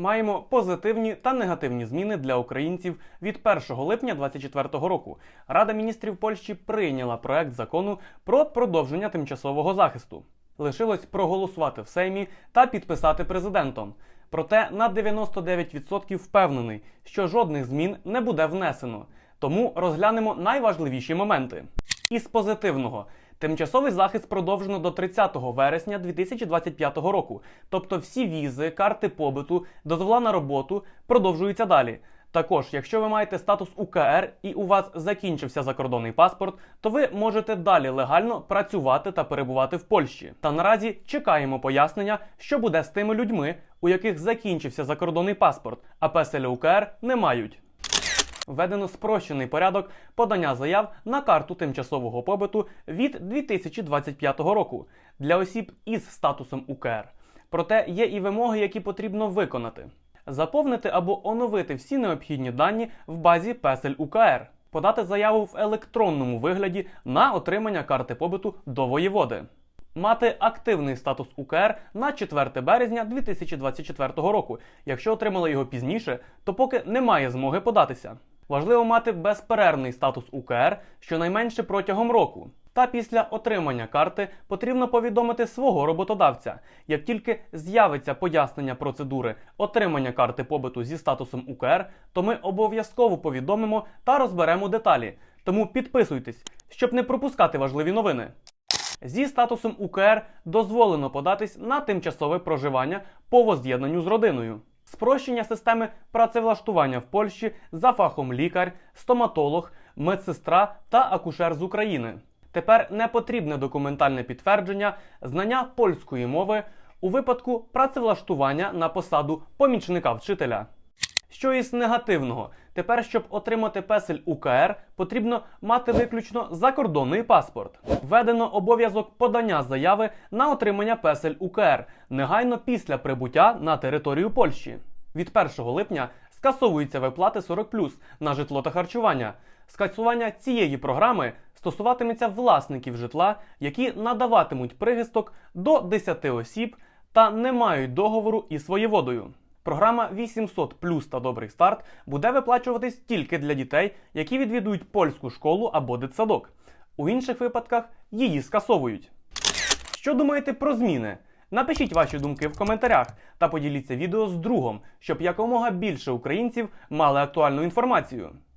Маємо позитивні та негативні зміни для українців від 1 липня 2024 року. Рада міністрів Польщі прийняла проект закону про продовження тимчасового захисту. Лишилось проголосувати в Сеймі та підписати президентом. Проте на 99% впевнений, що жодних змін не буде внесено. Тому розглянемо найважливіші моменти. Із позитивного тимчасовий захист продовжено до 30 вересня 2025 року. Тобто всі візи, карти побиту, дозвола на роботу продовжуються далі. Також, якщо ви маєте статус УКР і у вас закінчився закордонний паспорт, то ви можете далі легально працювати та перебувати в Польщі. Та наразі чекаємо пояснення, що буде з тими людьми, у яких закінчився закордонний паспорт, а песеля УКР не мають. Введено спрощений порядок подання заяв на карту тимчасового побиту від 2025 року для осіб із статусом УКР. Проте є і вимоги, які потрібно виконати: заповнити або оновити всі необхідні дані в базі песель УКР, подати заяву в електронному вигляді на отримання карти побиту до воєводи. Мати активний статус УКР на 4 березня 2024 року. Якщо отримали його пізніше, то поки немає змоги податися. Важливо мати безперервний статус УКР щонайменше протягом року. Та після отримання карти потрібно повідомити свого роботодавця. Як тільки з'явиться пояснення процедури отримання карти побиту зі статусом УКР, то ми обов'язково повідомимо та розберемо деталі. Тому підписуйтесь, щоб не пропускати важливі новини. Зі статусом УКР дозволено податись на тимчасове проживання по воз'єднанню з родиною. Спрощення системи працевлаштування в Польщі за фахом лікар, стоматолог, медсестра та акушер з України. Тепер не потрібне документальне підтвердження знання польської мови у випадку працевлаштування на посаду помічника вчителя. Що із негативного, тепер, щоб отримати песель УКР, потрібно мати виключно закордонний паспорт. Введено обов'язок подання заяви на отримання песель УКР негайно після прибуття на територію Польщі. Від 1 липня скасовуються виплати 40+, на житло та харчування. Скасування цієї програми стосуватиметься власників житла, які надаватимуть прихисток до 10 осіб та не мають договору із воєводою. Програма 800 плюс та добрий старт буде виплачуватись тільки для дітей, які відвідують польську школу або дитсадок. У інших випадках її скасовують. Що думаєте про зміни? Напишіть ваші думки в коментарях та поділіться відео з другом, щоб якомога більше українців мали актуальну інформацію.